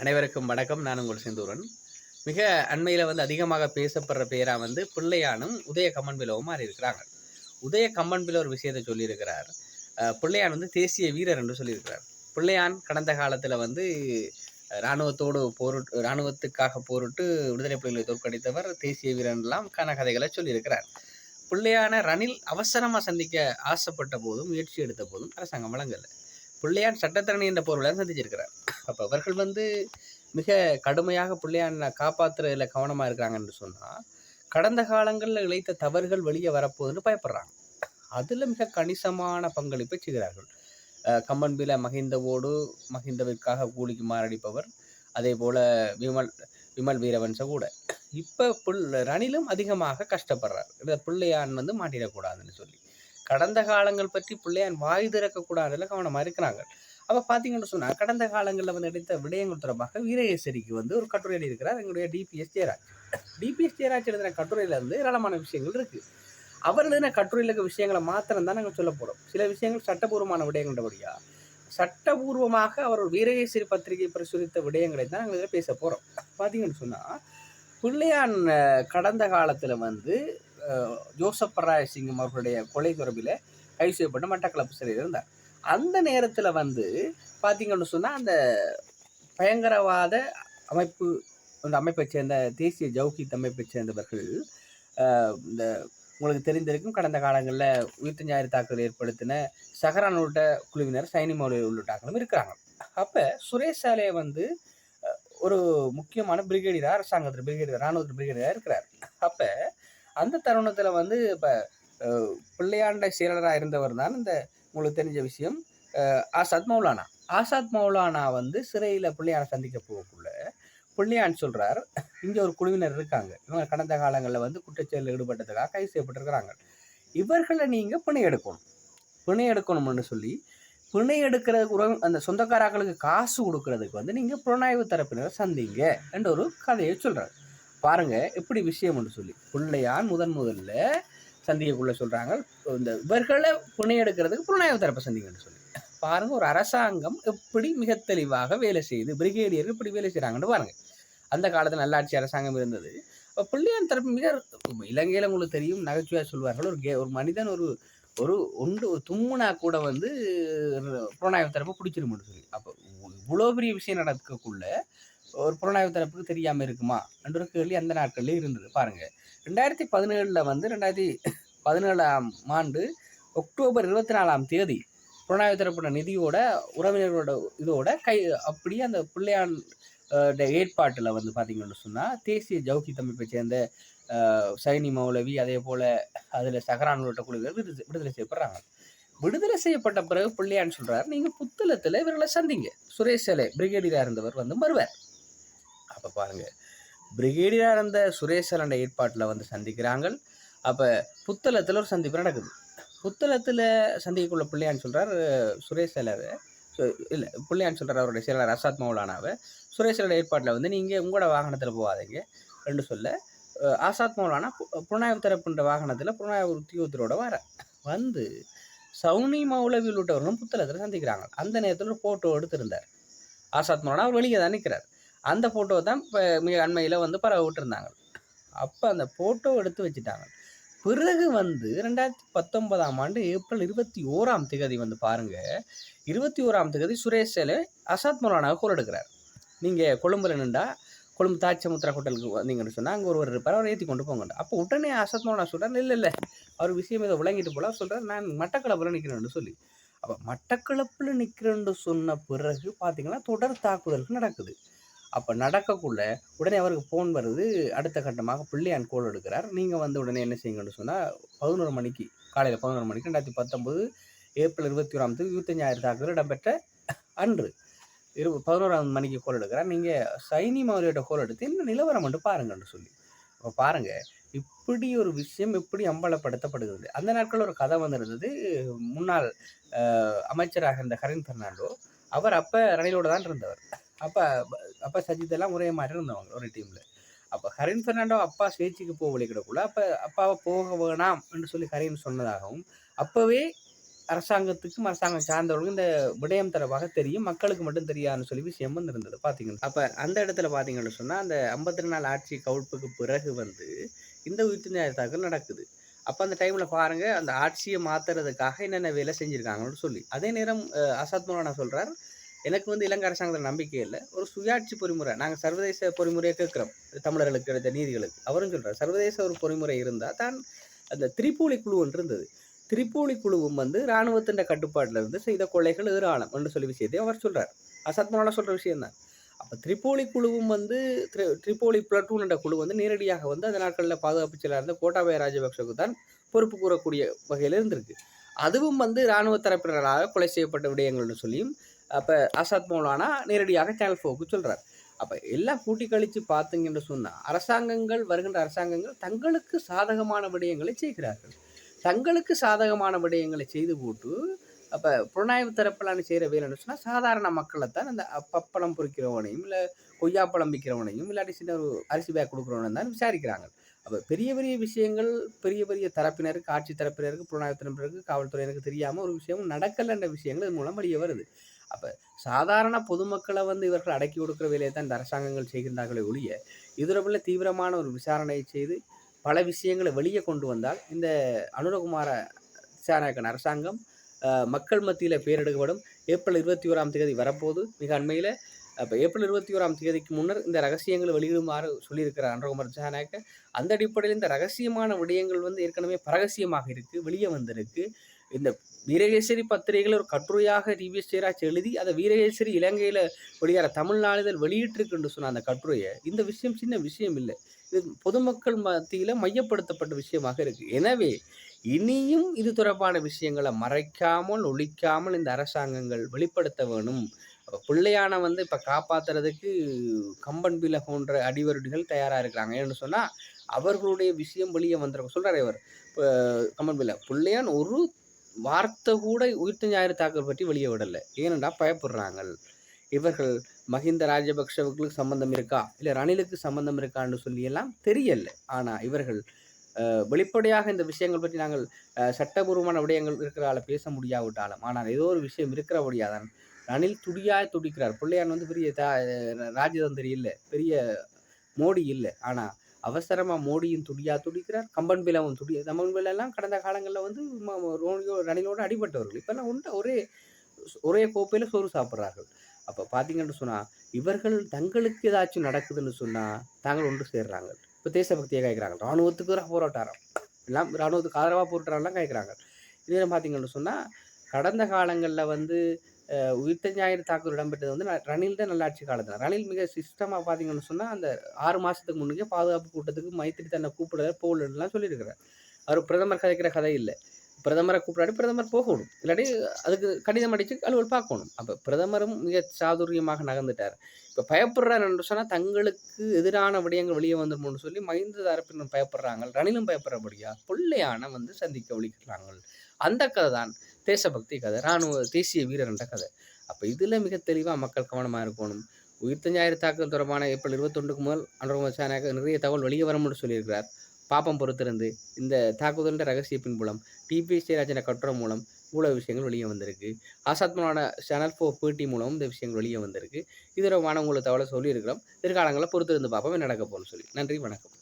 அனைவருக்கும் வணக்கம். நான் உங்கள் செந்தூரன். மிக அண்மையில் வந்து அதிகமாக பேசப்படுற பேராக வந்து பிள்ளையானும் உதய கம்மன்பிலவும் மாறி இருக்கிறாங்க. உதய கம்மன் ஒரு விஷயத்தை சொல்லியிருக்கிறார். பிள்ளையான் வந்து தேசிய வீரர் என்று சொல்லியிருக்கிறார். பிள்ளையான் கடந்த காலத்தில் வந்து இராணுவத்தோடு போருட்டு இராணுவத்துக்காக போரிட்டு விடுதலை புலிகளை தோற்கடித்தவர் தேசிய வீரன்லாம் கன கதைகளை சொல்லியிருக்கிறார். பிள்ளையான ரணில் அவசரமாக சந்திக்க ஆசைப்பட்ட போதும் முயற்சி எடுத்த போதும் அரசாங்கம் வழங்கலை. பிள்ளையான் சட்டத்தரணி என்ற பொருளாக சந்திச்சிருக்கிறார். அப்போ அவர்கள் வந்து மிக கடுமையாக பிள்ளையானை காப்பாற்றுறதுல கவனமாக இருக்கிறாங்கன்னு சொன்னால் கடந்த காலங்களில் இழைத்த தவறுகள் வெளியே வரப்போகுதுன்னு பயப்படுறாங்க. அதில் மிக கணிசமான பங்களிப்பை செய்கிறார்கள். கம்பன்பில மகிந்தவோடு மகிந்தவிற்காக கூலிக்கு மாரடிப்பவர் அதே போல் விமல் விமல் வீரவன்ச கூட. இப்போ புல் ரணிலும் அதிகமாக கஷ்டப்படுறார். இந்த பிள்ளையான் வந்து மாட்டிடக்கூடாதுன்னு சொல்லி. கடந்த காலங்கள் பற்றி பிள்ளையான் வாய் திறக்கக்கூடாதுல கவனமாக இருக்கிறாங்க அப்போ பார்த்தீங்கன்னு சொன்னால் கடந்த காலங்களில் வந்து எடுத்த விடயங்கள் தொடர்பாக வீரேஸ்வரிக்கு வந்து ஒரு கட்டுரை எழுதியிருக்கிறார் எங்களுடைய டிபிஎஸ் ஜெயராஜ். டிபிஎஸ் ஜெயராஜ் எழுதின கட்டுரையில இருந்து ஏராளமான விஷயங்கள் இருக்குது அவர் எழுதின கட்டுரையில் இருக்க விஷயங்களை மாத்திரம் தான் நாங்கள் சொல்ல போகிறோம் சில விஷயங்கள் சட்டபூர்வமான விடயங்கள்ன்றபடியா சட்டபூர்வமாக அவர் வீரகேசரி பத்திரிகை பிரசுரித்த விடயங்களை தான் நாங்கள் பேச போகிறோம் பார்த்தீங்கன்னு சொன்னால் பிள்ளையான் கடந்த காலத்தில் வந்து ஜோசப் பராய சிங்கம் அவர்களுடைய கொலை தொடர்பில் கைது செய்யப்பட்டு மட்டக்களப்பு சிறையில் இருந்தார். அந்த நேரத்தில் வந்து பார்த்தீங்கன்னு சொன்னால் அந்த பயங்கரவாத அமைப்பு அந்த அமைப்பை சேர்ந்த தேசிய ஜவுகித் அமைப்பை சேர்ந்தவர்கள் இந்த உங்களுக்கு தெரிந்திருக்கும் கடந்த காலங்களில் உயிர்த்த ஞாயிறு தாக்குதல் ஏற்படுத்தின சஹரான் உள்ளிட்ட குழுவினர் சைனி மௌலி உள்ளிட்டாக்களும் இருக்கிறாங்க. அப்போ சுரேஷ் சாலே வந்து ஒரு முக்கியமான பிரிகேடியராக அரசாங்கத்தில் பிரிகேடியர் இராணுவத்தில் பிரிகேடியராக இருக்கிறார். அப்போ அந்த தருணத்தில் வந்து இப்போ பிள்ளையாண்ட சீரராக இருந்தவர் தான் இந்த உங்களுக்கு தெரிஞ்ச விஷயம். ஆசாத் மௌலானா. ஆசாத் மௌலானா வந்து சிறையில் பிள்ளையான சந்திக்க போகக்குள்ள பிள்ளையான் சொல்கிறார் இங்கே ஒரு குழுவினர் இருக்காங்க. இவங்க கடந்த காலங்களில் வந்து குற்றச்செயலில் ஈடுபட்டதுக்காக கைது செய்யப்பட்டிருக்கிறாங்க. இவர்களை நீங்கள் பிணை எடுக்கணும். பிணை எடுக்கணும்னு சொல்லி பிணை எடுக்கிறதுக்கு உறவு அந்த சொந்தக்காராக்களுக்கு காசு கொடுக்கறதுக்கு வந்து நீங்கள் புலனாய்வு தரப்பினரை சந்திங்க என்ற ஒரு கதையை சொல்கிறார் பாருங்க எப்படி விஷயம்னு சொல்லி. பிள்ளையான் முதன் முதல்ல சந்திக்கக்குள்ள சொல்றாங்க. இந்த இவர்களை புனை எடுக்கிறதுக்கு புலனாய்வு தரப்பை சந்திங்கன்னு சொல்லி. பாருங்க ஒரு அரசாங்கம் எப்படி மிக தெளிவாக வேலை செய்யுது பிரிகேடியர் இப்படி வேலை செய்கிறாங்கன்னு பாருங்க. அந்த காலத்தில் நல்லாட்சி அரசாங்கம் இருந்தது. இப்போ பிள்ளையான் தரப்பு மிக இலங்கையில் உங்களுக்கு தெரியும் நகைச்சுவையாக சொல்வார்கள். ஒரு கே ஒரு மனிதன் ஒரு ஒரு ஒன்று ஒரு தும்முனா கூட வந்து புலனாய்வு தரப்பு பிடிச்சிருமுன்னு சொல்லி. அப்போ இவ்வளோ பெரிய விஷயம் நடக்கக்குள்ள ஒரு புலனாய்வு தரப்புக்கு தெரியாமல் இருக்குமா? என்ற ஒரு கேள்வி அந்த நாட்கள்லேயே இருந்தது. பாருங்கள் ரெண்டாயிரத்தி பதினேழில் வந்து ரெண்டாயிரத்தி பதினேழாம் ஆண்டு அக்டோபர் இருபத்தி நாலாம் தேதி புலனாய்வு தரப்பட்ட நிதியோட உறவினர்களோட இதோட கை அப்படியே அந்த பிள்ளையான் ஏற்பாட்டில் வந்து பார்த்தீங்கன்னு சொன்னால் தேசிய ஜவுகி அமைப்பை சேர்ந்த சைனி மௌலவி அதே போல் அதில் சஹரான் உள்ளிட்ட குழுக்கள் விடுதலை விடுதலை செய்யப்படுறாங்க. விடுதலை செய்யப்பட்ட பிறகு பிள்ளையான்னு சொல்கிறார் நீங்கள் புத்தளத்தில் இவர்களை சந்திங்க. சுரேஷ் சிலை பிரிகேடியராக இருந்தவர் வந்து வருவார் அப்போ பாருங்கள் பிரிகேடியராக இருந்த சுரேஷ் ஏற்பாட்டில் வந்து சந்திக்கிறாங்க அப்போ புத்தளத்தில் ஒரு சந்திப்பு நடக்குது. புத்தளத்தில் சந்திக்கக்குள்ள பிள்ளையான்னு சொல்கிறார் சுரேஷ் இல்லை பிள்ளையான்னு சொல்கிறார் அவருடைய செயலாளர் அசாத் மௌலானாவை சுரேஷோட ஏற்பாட்டில் வந்து நீங்கள் உங்களோட வாகனத்தில் போகாதீங்க ரெண்டு சொல்ல அஹ், ஆசாத் மௌலானா பு- தரப்புன்ற வாகனத்தில் புனாயவு உத்தியோகத்தரோட வர. வந்து சவுனி மௌலவி உள்ளிட்டவர்களும் புத்தளத்தில் சந்திக்கிறாங்க. அந்த நேரத்தில் ஒரு ஃபோட்டோ எடுத்திருந்தார். ஆசாத் மௌலானா அவர் வெளியே தான் நிற்கிறார் அந்த ஃபோட்டோ தான் இப்போ மிக அண்மையில் வந்து பரவ விட்டுருந்தாங்க அப்போ அந்த ஃபோட்டோ எடுத்து வச்சுட்டாங்க. பிறகு வந்து ரெண்டாயிரத்தி பத்தொன்பதாம் ஆண்டு ஏப்ரல் இருபத்தி ஓராம் திகதி வந்து பாருங்க இருபத்தி ஓராம் திகதி சுரேஷ் சேலே அசாத் மௌலானாவை குரல் எடுக்கிறார் நீங்கள் கொழும்புல நின்றா கொழும்பு தாட்சமுத்ரா ஹோட்டலுக்கு வந்தீங்கன்னு சொன்னால் அங்கே ஒருவர் இருப்பார் அவர் ஏற்றி கொண்டு போங்க அப்போ உடனே அசத் மௌலானா சொல்கிறார் இல்லை இல்லை அவர் விஷயம் இதை விளங்கிட்டு போல சொல்கிறார் நான் மட்டக்களப்பில் நிற்கிறேன்னு சொல்லி. அப்போ மட்டக்களப்பில் நிற்கிறேன்னு சொன்ன பிறகு பார்த்தீங்கன்னா தொடர் தாக்குதல்கள் நடக்குது. அப்போ நடக்கக்குள்ள உடனே அவருக்கு ஃபோன் வருது. அடுத்த கட்டமாக பிள்ளையான் கோல் எடுக்கிறார். நீங்கள் வந்து உடனே என்ன செய்யுங்கன்னு சொன்னால் பதினோரு மணிக்கு காலையில் பதினோரு மணிக்கு ரெண்டாயிரத்தி பத்தொம்போது ஏப்ரல் இருபத்தி ஓராம் தேதி இருபத்தஞ்சாயிரம் தாக்குதல் இடம்பெற்ற அன்று. இரு பதினோராம் மணிக்கு கோல் எடுக்கிறார். நீங்கள் சைனி மௌரியோட கோல் எடுத்து என்ன நிலவரம் மட்டும் பாருங்கன்னு சொல்லி. அப்போ பாருங்கள் இப்படி ஒரு விஷயம் எப்படி அம்பலப்படுத்தப்படுகிறது. அந்த நாட்களில் ஒரு கதை வந்திருந்தது. முன்னாள் அமைச்சராக இருந்த ஹரின் பெர்னாண்டோ அவர் அப்போ ரணிலோடு தான் இருந்தவர். அப்போ அப்போ சஜித் எல்லாம் ஒரே மாதிரி இருந்தவங்க ஒரு டீமில் அப்போ ஹரின் ஃபெர்னாண்டோ அப்பா சுயேட்சைக்கு போக வழிகிடக்குள்ள அப்போ அப்பாவை போக வேணாம் என்று சொல்லி ஹரின் சொன்னதாகவும் அப்போவே அரசாங்கத்துக்கும் அரசாங்கம் சார்ந்தவர்களுக்கும் இந்த விடயம் தரவாக தெரியும் மக்களுக்கு மட்டும் தெரியாதுன்னு சொல்லி விஷயம் வந்து இருந்தது. பார்த்தீங்கன்னா அப்போ அந்த இடத்துல பார்த்தீங்கன்னு சொன்னால் அந்த ஐம்பத்தி ரெண்டு நாள் ஆட்சி கவுழ்ப்புக்கு பிறகு வந்து இந்த உயிர்த்து நியாய தாக்கல் நடக்குது. அப்போ அந்த டைமில் பாருங்கள் அந்த ஆட்சியை மாற்றுறதுக்காக என்னென்ன வேலை செஞ்சுருக்காங்கன்னு சொல்லி. அதே நேரம் அசாத் ஆசாத் மௌலானா சொல்கிறார் எனக்கு வந்து இலங்கை அரசாங்கத்தில் நம்பிக்கை இல்லை. ஒரு சுயாட்சி பொறிமுறை நாங்கள் சர்வதேச பொறிமுறையை கேட்குறோம். தமிழர்களுக்கு கிடைத்த நீதிகளுக்கு. அவரும் சொல்கிறார் சர்வதேச ஒரு பொறிமுறை இருந்தால் தான் அந்த திரிபூலி குழு ஒன்று இருந்தது. திரிபூலி குழுவும் வந்து இராணுவத்தின் கட்டுப்பாட்டில் இருந்து செய்த கொலைகள் ஏராளம் என்று சொல்லி விஷயத்தை அவர் சொல்கிறார் அசத் சொல்கிற விஷயம்தான். அப்போ திரிபோலி குழுவும் வந்து திரி திரிபோலி பிளட்டூன் என்ற குழு வந்து நேரடியாக வந்து அந்த நாட்களில் பாதுகாப்பு செயலாக இருந்த கோட்டாபய ராஜபக்சவுக்கு தான் பொறுப்பு கூறக்கூடிய வகையில் இருந்திருக்கு. அதுவும் வந்து இராணுவ தரப்பினரால் கொலை செய்யப்பட்ட விடயங்கள்னு சொல்லியும் அப்போ ஆசாத் மௌலானா நேரடியாக சேனல் ஃபோக்கு சொல்கிறார் அப்போ எல்லாம் கூட்டி கழித்து பார்த்தீங்கன்னு சொன்னால் அரசாங்கங்கள் வருகின்ற அரசாங்கங்கள் தங்களுக்கு சாதகமான விடயங்களை செய்கிறார்கள். தங்களுக்கு சாதகமான விடயங்களை செய்து போட்டு அப்போ புலனாய்வு தரப்பிலான செய்கிற வேலைன்னு சொன்னால் சாதாரண மக்களை தான் அந்த பப்பளம் பொறிக்கிறவனையும் இல்லை கொய்யாப்பழம் விற்கிறவனையும் இல்லாட்டி சின்ன ஒரு அரிசி பேக் கொடுக்குறவனையும் தான் விசாரிக்கிறாங்க. அப்போ பெரிய பெரிய விஷயங்கள் பெரிய பெரிய தரப்பினருக்கு ஆட்சி தரப்பினருக்கு புலனாய்வு தரப்பினருக்கு காவல்துறையினருக்கு தெரியாமல் ஒரு விஷயம் நடக்கலைன்ற விஷயங்கள் இது மூலம் வெளியே வருது. அப்போ சாதாரண பொதுமக்களை வந்து இவர்கள் அடக்கி கொடுக்குற வேலையை தான் இந்த அரசாங்கங்கள் செய்கின்றார்களே ஒழிய இதுரபில் தீவிரமான ஒரு விசாரணையை செய்து பல விஷயங்களை வெளியே கொண்டு வந்தால் இந்த அனுரகுமார விசாரணைக்கான அரசாங்கம் மக்கள் மத்தியில் பேரெடுக்கப்படும். ஏப்ரல் இருபத்தி ஓராம் தேதி வரப்போது மிக அண்மையில் அப்போ ஏப்ரல் இருபத்தி ஓராம் தேதிக்கு முன்னர் இந்த ரகசியங்களை வெளியிடுமாறு சொல்லியிருக்கிறார் அனுரகுமார் திசாநாயக்க அந்த அடிப்படையில் இந்த ரகசியமான விடயங்கள் வந்து ஏற்கனவே பரகசியமாக இருக்குது வெளியே வந்திருக்கு. இந்த வீரகேசரி பத்திரிகையில் ஒரு கட்டுரையாக டிவிஎஸ் ஜெயராஜ் எழுதி அதை வீரகேசரி இலங்கையில் வெளியார தமிழ் நாளிதழ் வெளியிட்டிருக்குன்னு சொன்ன அந்த கட்டுரையை இந்த விஷயம் சின்ன விஷயம் இல்லை. இது பொதுமக்கள் மத்தியில் மையப்படுத்தப்பட்ட விஷயமாக இருக்குது எனவே இனியும் இது தொடர்பான விஷயங்களை மறைக்காமல் ஒழிக்காமல் இந்த அரசாங்கங்கள் வெளிப்படுத்த வேணும். பிள்ளையான வந்து இப்போ காப்பாத்துறதுக்கு கம்பன் பில போன்ற அடிவருடிகள் தயாராக இருக்கிறாங்க. ஏன்னு சொன்னால் அவர்களுடைய விஷயம் வெளியே வந்துருக்கும். சொல்கிறார் இவர். இப்போ கம்பன் பில பிள்ளையான் ஒரு வார்த்தை கூட உயிர்த்த ஞாயிறு தாக்கல் பற்றி வெளியே விடலை. ஏனென்றா பயப்படுறாங்க இவர்கள் மஹிந்த ராஜபக்ஷவுக்கு சம்பந்தம் இருக்கா? இல்லை ரணிலுக்கு சம்பந்தம் இருக்கான்னு சொல்லியெல்லாம் தெரியலை ஆனால் இவர்கள் வெளிப்படையாக இந்த விஷயங்கள் பற்றி நாங்கள் சட்டபூர்வமான விடயங்கள் இருக்கிறால பேச முடியாவிட்டாலும் ஆனால் ஏதோ ஒரு விஷயம் இருக்கிறபடியாதான் ரணில் துடியாய் துடிக்கிறார். பிள்ளையான் வந்து பெரிய தா ராஜதந்திரி இல்லை பெரிய மோடி இல்லை. ஆனால் அவசரமாக மோடியும் துடியாக துடிக்கிறார் கம்பன் பிலாவும் துடி கம்பன் பிலெல்லாம் கடந்த காலங்களில் வந்து ரோனியோ ரணிலோடு அடிபட்டவர்கள். இப்போல்லாம் உண்ட ஒரே ஒரே கோப்பையில் சோறு சாப்பிட்றார்கள். அப்போ பார்த்தீங்கன்னு சொன்னால் இவர்கள் தங்களுக்கு ஏதாச்சும் நடக்குதுன்னு சொன்னால் தாங்கள் ஒன்று சேர்றாங்க இப்போ தேசபக்தியை கேட்குறாங்க இராணுவத்துக்கு தான் போராட்டாரம். எல்லாம் இராணுவத்துக்கு ஆதரவாக போராட்டாரெல்லாம் கேட்குறாங்க இதெல்லாம் பார்த்தீங்கன்னு சொன்னால் கடந்த காலங்களில் வந்து உயிர்த்த ஞாயிறு தாக்குதல் இடம்பெற்றது வந்து ரணில் தான் நல்லாட்சி காலத்தில். ரணில் மிக சிஸ்டமாக பார்த்தீங்கன்னு சொன்னால் அந்த ஆறு மாதத்துக்கு முன்னே பாதுகாப்பு கூட்டத்துக்கு மைத்திரி தன்னை கூப்பிடுற போகலன்னுலாம் சொல்லியிருக்கிறார் அவர் பிரதமர் கதைக்கிற கதை இல்லை. பிரதமரை கூப்பிடாடி பிரதமர் போகணும். இல்லாட்டி அதுக்கு கடிதம் அடித்து அலுவல் பார்க்கணும். அப்போ பிரதமரும் மிக சாதுரியமாக நகர்ந்துட்டார். இப்போ பயப்படுறார் என்று சொன்னால் தங்களுக்கு எதிரான விடயங்கள் வெளியே வந்துருமோன்னு சொல்லி மஹிந்த தரப்பினர் பயப்படுறாங்க. ரணிலும் பயப்படுறபடியா பிள்ளையான வந்து சந்திக்க ஒழிக்கிறாங்க அந்த கதை தான் தேசபக்தி கதை இராணுவ தேசிய வீரர் கதை. அப்போ இதில் மிக தெளிவாக மக்கள் கவனமாக இருக்கணும். உயிர்த்த ஞாயிறு தாக்கல் தொடர்பான ஏப்ரல் இருபத்தொண்டுக்கு முதல் அனுரமச்சானாக நிறைய தகவல் வெளியே வரும்னு சொல்லியிருக்கிறார். பாப்பம் பொறுத்திருந்து இந்த தாக்குதலின் ரகசியப்பின் மூலம் டிபி ஸ்ரீராஜன கட்டுரை மூலம் இவ்வளோ விஷயங்கள் வெளியே வந்திருக்கு. ஆசாத்மனோட சேனல் ஃபோ பேட்டி மூலம் இந்த விஷயங்கள் வெளியே வந்திருக்கு. இதோட உங்களுக்கு தகவலை சொல்லியிருக்கிறோம். எதிர்காலங்களில் பொறுத்திருந்து பார்ப்போம் நடக்க போகணும்னு சொல்லி. நன்றி வணக்கம்.